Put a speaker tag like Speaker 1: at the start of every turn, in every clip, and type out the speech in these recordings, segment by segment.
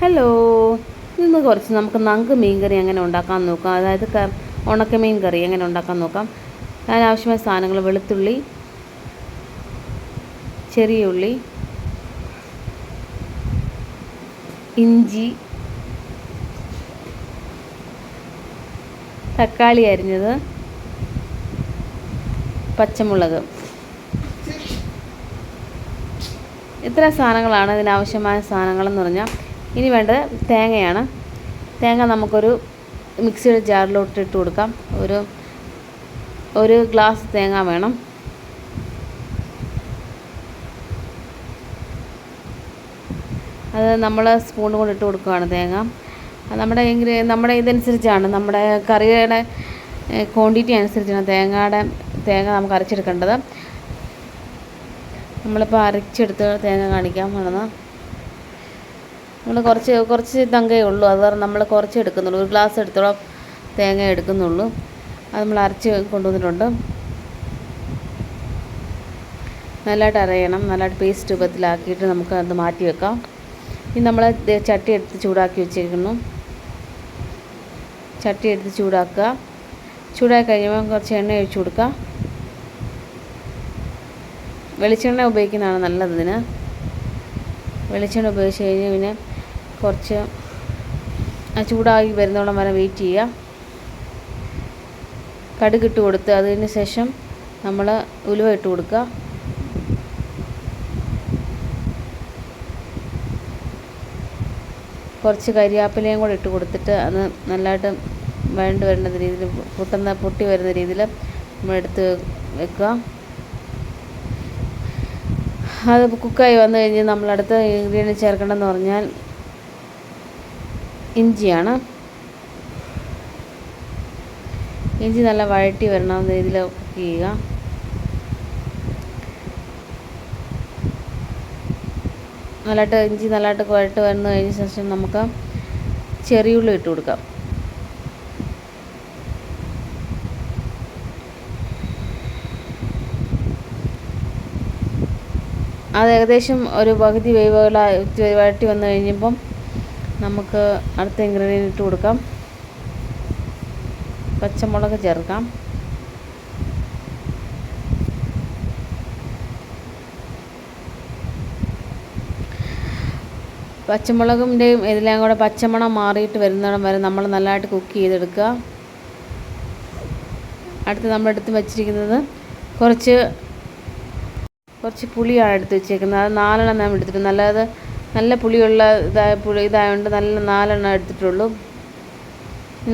Speaker 1: Hello ഇന്ന് കുറച്ച് നമുക്ക് നങ്ക് മീൻ കറി എങ്ങനെ ഉണ്ടാക്കാൻ നോക്കാം? അതായത് ഉണക്ക ഉണക്കമീൻ കറി എങ്ങനെ ഉണ്ടാക്കാൻ നോക്കാം? ഞാൻ ആവശ്യമായ സാധനങ്ങൾ വെളുത്തുള്ളി ചെറിയ ഉള്ളി ഇഞ്ചി തക്കാളി അരിഞ്ഞത് പച്ചമുളക്. ഇത്ര സാധനങ്ങളാണ് ഇതിനാവശ്യമായ സാധനങ്ങളെന്ന് പറഞ്ഞാൽ ഇനി വേണ്ടത് തേങ്ങയാണ്. തേങ്ങ നമുക്കൊരു മിക്സിയുടെ ജാറിലോട്ട് ഇട്ട് കൊടുക്കാം. ഒരു ഒരു ഗ്ലാസ് തേങ്ങ വേണം. അത് നമ്മൾ സ്പൂൺ കൊണ്ട് ഇട്ട് കൊടുക്കുകയാണ് തേങ്ങ. നമ്മുടെ നമ്മുടെ ഇതനുസരിച്ചാണ്. നമ്മുടെ കറിയുടെ ക്വാണ്ടിറ്റി അനുസരിച്ചാണ് തേങ്ങയുടെ തേങ്ങ നമുക്ക് അരച്ചെടുക്കേണ്ടത്. നമ്മളിപ്പോൾ അരച്ചെടുത്ത് തേങ്ങ കാണിക്കാൻ വേണമെന്ന് നമ്മൾ കുറച്ച് കുറച്ച് തങ്കേ ഉള്ളൂ. അത് നമ്മൾ കുറച്ച് എടുക്കുന്നുള്ളൂ. ഒരു ഗ്ലാസ് എടുത്തോളം തേങ്ങ എടുക്കുന്നുള്ളൂ. അത് നമ്മൾ അരച്ച് കൊണ്ടുവന്നിട്ടുണ്ട്. നല്ലതായിട്ട് അരയണം. നല്ലതായിട്ട് പേസ്റ്റ് രൂപത്തിലാക്കിയിട്ട് നമുക്ക് അത് മാറ്റി വെക്കാം. ഇനി നമ്മൾ ചട്ടി എടുത്ത് ചൂടാക്കി വെച്ചിരിക്കുന്നു. ചട്ടി എടുത്ത് ചൂടാക്കുക. ചൂടായി കഴിയുമ്പോൾ കുറച്ച് എണ്ണ ഒഴിച്ചു കൊടുക്കുക. വെളിച്ചെണ്ണ ഉപയോഗിക്കുന്നതാണ് നല്ലത് ഇതിന്. വെളിച്ചെണ്ണ ഉപയോഗിച്ച് കഴിഞ്ഞ് പിന്നെ കുറച്ച് ചൂടാക്കി വരുന്നോളം വരെ വെയിറ്റ് ചെയ്യുക. കടുക് ഇട്ട് കൊടുത്ത് അതിന് ശേഷം നമ്മൾ ഉലുവ ഇട്ട് കൊടുക്കുക. കുറച്ച് കരിയാപ്പിലയും കൂടെ ഇട്ട് കൊടുത്തിട്ട് അത് നല്ലതായിട്ട് വേണ്ടി വരുന്ന രീതിയിൽ പൊട്ടുന്ന പൊട്ടി വരുന്ന രീതിയിൽ നമ്മളെടുത്ത് വെക്കുക. അത് കുക്കായി വന്നു കഴിഞ്ഞ് നമ്മളടുത്ത ഇൻഗ്രീഡിയന്റ് ചേർക്കേണ്ടതെന്ന് പറഞ്ഞാൽ ഇഞ്ചിയാണ്. ഇഞ്ചി നല്ല വഴറ്റി വരണം രീതിയിൽ കുക്ക് ചെയ്യുക. നല്ലതായിട്ട് ഇഞ്ചി നല്ലതായിട്ട് വഴട്ട് വരുന്ന കഴിഞ്ഞ ശേഷം നമുക്ക് ചെറിയുള്ളി ഇട്ട് കൊടുക്കാം. അത് ഏകദേശം ഒരു പകുതി വേവുകളായി വഴറ്റി വന്നു കഴിഞ്ഞപ്പം നമുക്ക് അടുത്ത ഇൻഗ്രീഡിയന്റ് ഇട്ട് കൊടുക്കാം. പച്ചമുളക് ചേർക്കാം. പച്ചമുളകിന്റെയും ഇതെല്ലാം കൂടെ പച്ചമണം മാറിയിട്ട് വരുന്നിടം വരെ നമ്മൾ നല്ലതായിട്ട് കുക്ക് ചെയ്തെടുക്കുക. അടുത്ത് നമ്മളെടുത്ത് വെച്ചിരിക്കുന്നത് കുറച്ച് കുറച്ച് പുളിയാണ് എടുത്ത് വെച്ചേക്കുന്നത്. അത് നാലെണ്ണം ഞാൻ എടുത്തിട്ട് നല്ലത് നല്ല പുളിയുള്ള ഇതായ പുളി ഇതായതുകൊണ്ട് നല്ല നാലെണ്ണം എടുത്തിട്ടുള്ളൂ.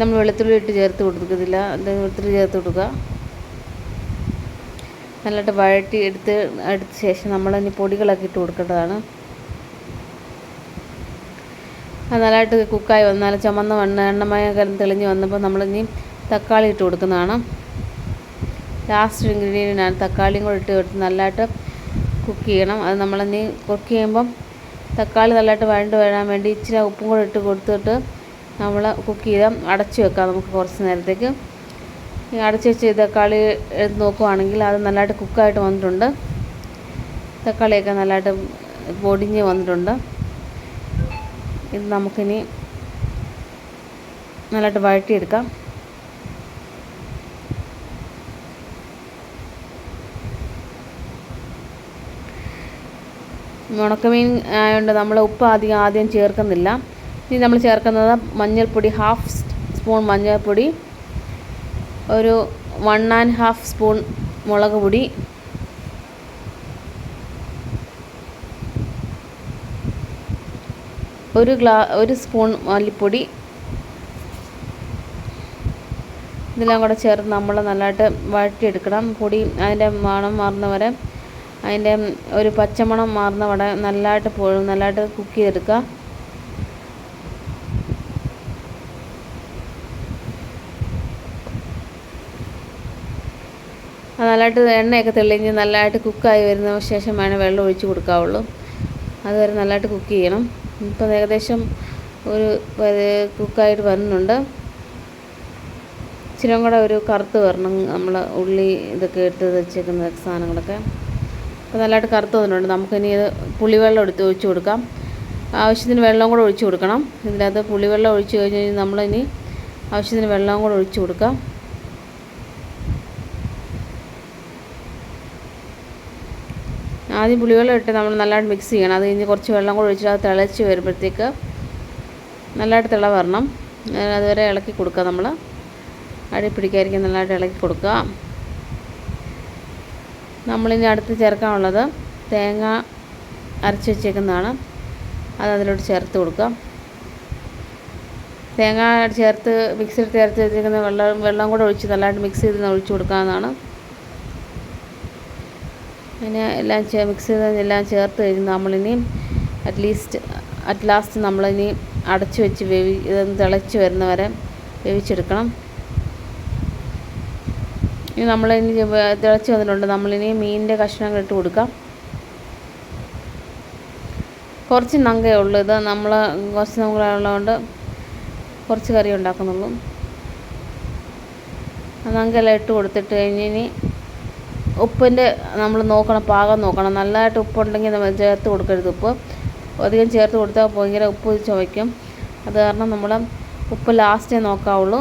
Speaker 1: നമ്മൾ വെളുത്തുള്ളി ഇട്ട് ചേർത്ത് കൊടുക്കത്തില്ല. അത് വെളുത്തുള്ളി ചേർത്ത് കൊടുക്കുക നല്ലതായിട്ട് വഴറ്റി എടുത്ത് എടുത്ത ശേഷം നമ്മൾ ഇനി പൊടികളൊക്കെ ഇട്ട് കൊടുക്കേണ്ടതാണ്. അത് നല്ലതായിട്ട് കുക്കായി വന്നാൽ ചുമന്ന വണ്ണ എണ്ണമയ തെളിഞ്ഞ് വന്നപ്പോൾ നമ്മൾ നമ്മളിനി തക്കാളി ഇട്ട് കൊടുക്കുന്നതാണ്. ലാസ്റ്റ് ഇൻഗ്രീഡിയന്റാണ് തക്കാളിയും കൂടെ ഇട്ട് കൊടുത്ത് നല്ലതായിട്ട് കുക്ക് ചെയ്യണം. അത് നമ്മളിനി കുക്ക് ചെയ്യുമ്പം തക്കാളി നല്ലതായിട്ട് വഴണ്ട് വരാൻ വേണ്ടി ഇച്ചിരി ഉപ്പും കൂടെ ഇട്ട് കൊടുത്തിട്ട് നമ്മൾ കുക്ക് ചെയ്താൽ അടച്ചു വെക്കാം നമുക്ക് കുറച്ച് നേരത്തേക്ക്. ഈ അടച്ചു വെച്ച് തക്കാളി എടുത്ത് നോക്കുവാണെങ്കിൽ അത് നല്ലതായിട്ട് കുക്കായിട്ട് വന്നിട്ടുണ്ട്. തക്കാളിയൊക്കെ നല്ലതായിട്ട് പൊടിഞ്ഞ് വന്നിട്ടുണ്ട്. ഇത് നമുക്കിനി നല്ലതായിട്ട് വഴറ്റിയെടുക്കാം. ഉണക്കമീൻ ആയതുകൊണ്ട് നമ്മൾ ഉപ്പ് അധികം ആദ്യം ചേർക്കുന്നില്ല. ഇനി നമ്മൾ ചേർക്കുന്നത് മഞ്ഞൾപ്പൊടി ഹാഫ് സ്പൂൺ മഞ്ഞൾപ്പൊടി ഒരു വൺ ആൻഡ് ഹാഫ് സ്പൂൺ മുളക് പൊടി ഒരു ഗ്ലാ ഒരു സ്പൂൺ മല്ലിപ്പൊടി. ഇതെല്ലാം കൂടെ ചേർത്ത് നമ്മൾ നല്ലതായിട്ട് വഴറ്റിയെടുക്കണം. പൊടി അതിന്റെ മണം മാറുന്ന വരെ അതിന്റെ ഒരു പച്ചമണം മാറുന്ന വട നല്ലതായിട്ട് പോഴും നല്ലതായിട്ട് കുക്ക് ചെയ്തെടുക്കുക. നല്ലതായിട്ട് എണ്ണയൊക്കെ തെളിഞ്ഞ് നല്ലതായിട്ട് കുക്കായി വരുന്ന ശേഷം വേണം വെള്ളം ഒഴിച്ച് കൊടുക്കാവുള്ളൂ. അതുവരെ നല്ലതായിട്ട് കുക്ക് ചെയ്യണം. ഇപ്പം ഏകദേശം ഒരു കുക്കായിട്ട് വരുന്നുണ്ട് ഇച്ചിരി കൂടെ ഒരു കറുത്ത് വരണം നമ്മൾ ഉള്ളി ഇതൊക്കെ എടുത്ത് വെച്ചേക്കുന്ന സാധനങ്ങളൊക്കെ. അപ്പോൾ നല്ലതായിട്ട് കറുത്ത് വന്നിട്ടുണ്ട്. നമുക്കിനി ഇത് പുളിവെള്ളം എടുത്ത് ഒഴിച്ച് കൊടുക്കാം. ആവശ്യത്തിന് വെള്ളം കൂടെ ഒഴിച്ച് കൊടുക്കണം. ഇതിനകത്ത് പുളിവെള്ളം ഒഴിച്ച് കഴിഞ്ഞ് കഴിഞ്ഞാൽ നമ്മളിനി ആവശ്യത്തിന് വെള്ളം കൂടെ ഒഴിച്ച് കൊടുക്കാം. ആദ്യം പുളിവെള്ളം ഇട്ട് നമ്മൾ നല്ലതായിട്ട് മിക്സ് ചെയ്യണം. അത് കഴിഞ്ഞ് കുറച്ച് വെള്ളം കൂടെ ഒഴിച്ചിട്ട് അത് തിളച്ച് വരുമ്പോഴത്തേക്ക് നല്ലതായിട്ട് തിള വരണം. അതുവരെ ഇളക്കി കൊടുക്കുക നമ്മൾ അടി പിടിക്കാതിരിക്കാൻ നല്ലതായിട്ട് ഇളക്കി കൊടുക്കുക നമ്മളിനി അടുത്ത് ചേർക്കാനുള്ളത് തേങ്ങ അരച്ച് വെച്ചേക്കുന്നതാണ്. അത് അതിലോട്ട് ചേർത്ത് കൊടുക്കാം. തേങ്ങ ചേർത്ത് മിക്സിയിൽ ചേർത്ത് വെച്ചിരിക്കുന്ന വെള്ളം വെള്ളം കൂടെ ഒഴിച്ച് നല്ലതായിട്ട് മിക്സ് ചെയ്ത് ഒഴിച്ച് കൊടുക്കാവുന്നതാണ്. പിന്നെ എല്ലാം മിക്സ് ചെയ്ത് എല്ലാം ചേർത്ത് കഴിഞ്ഞ് നമ്മളിനി അറ്റ്ലീസ്റ്റ് അറ്റ് ലാസ്റ്റ് നമ്മളിനി അടച്ചു വെച്ച് വേവി ഇതൊന്ന് തിളച്ച് വരുന്നവരെ വേവിച്ചെടുക്കണം. ഇനി നമ്മൾ ഇനി തിളച്ച് വന്നിട്ടുണ്ട്. നമ്മളിനി മീനിന്റെ കഷ്ണങ്ങൾ ഇട്ട് കൊടുക്കാം. കുറച്ച് നങ്കേ ഉള്ളൂ. ഇത് നമ്മൾ കുറച്ച് നങ്കുള്ളതുകൊണ്ട് കുറച്ച് കറി ഉണ്ടാക്കുന്നുള്ളൂ. നങ്കെല്ലാം ഇട്ട് കൊടുത്തിട്ട് കഴിഞ്ഞ് ഇനി ഉപ്പിന്റെ നമ്മൾ നോക്കണം പാകം നോക്കണം. നല്ലതായിട്ട് ഉപ്പുണ്ടെങ്കിൽ നമ്മൾ ചേർത്ത് കൊടുക്കരുത് ഉപ്പ്. അധികം ചേർത്ത് കൊടുത്താൽ ഭയങ്കര ഉപ്പ് ചുവയ്ക്കും. അത് കാരണം നമ്മൾ ഉപ്പ് ലാസ്റ്റേ നോക്കാവുള്ളൂ.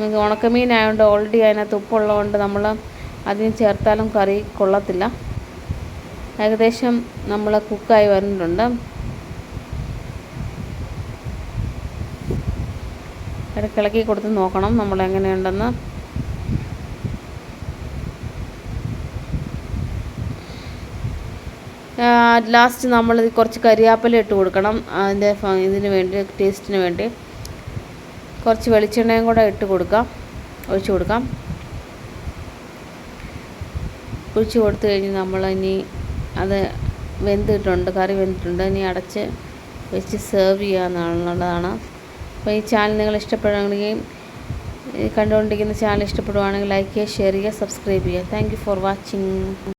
Speaker 1: നമുക്ക് ഉണക്കമീൻ ആയതുകൊണ്ട് ഓൾറെഡി അതിനകത്ത് ഉപ്പുള്ളതുകൊണ്ട് നമ്മൾ അതിന് ചേർത്താലും കറി കൊള്ളത്തില്ല. ഏകദേശം നമ്മൾ കുക്കായി വരുന്നുണ്ട് ഇടക്കിളക്കി കൊടുത്ത് നോക്കണം നമ്മൾ എങ്ങനെയുണ്ടെന്ന്. ലാസ്റ്റ് നമ്മൾ കുറച്ച് കരിയാപ്പല ഇട്ട് കൊടുക്കണം. അതിന്റെ ഇതിന് വേണ്ടി ടേസ്റ്റിന് വേണ്ടി. കുറച്ച് വെളിച്ചെണ്ണയും കൂടെ ഇട്ട് കൊടുക്കാം. ഒഴിച്ചു കൊടുക്കാം. ഒഴിച്ചു കൊടുത്തു കഴിഞ്ഞ് നമ്മൾ ഇനി അത് വെന്തിട്ടുണ്ട് കറി വെന്തിട്ടുണ്ട്. ഇനി അടച്ച് വെച്ച് സെർവ് ചെയ്യാന്നുള്ളതാണ്. അപ്പോൾ ഈ ചാനൽ നിങ്ങൾ ഇഷ്ടപ്പെടുകയാണെങ്കിൽ കണ്ടുകൊണ്ടിരിക്കുന്ന ചാനൽ ഇഷ്ടപ്പെടുവാണെങ്കിൽ ലൈക്ക് ചെയ്യുക ഷെയർ ചെയ്യുക സബ്സ്ക്രൈബ് ചെയ്യുക. Thank for watching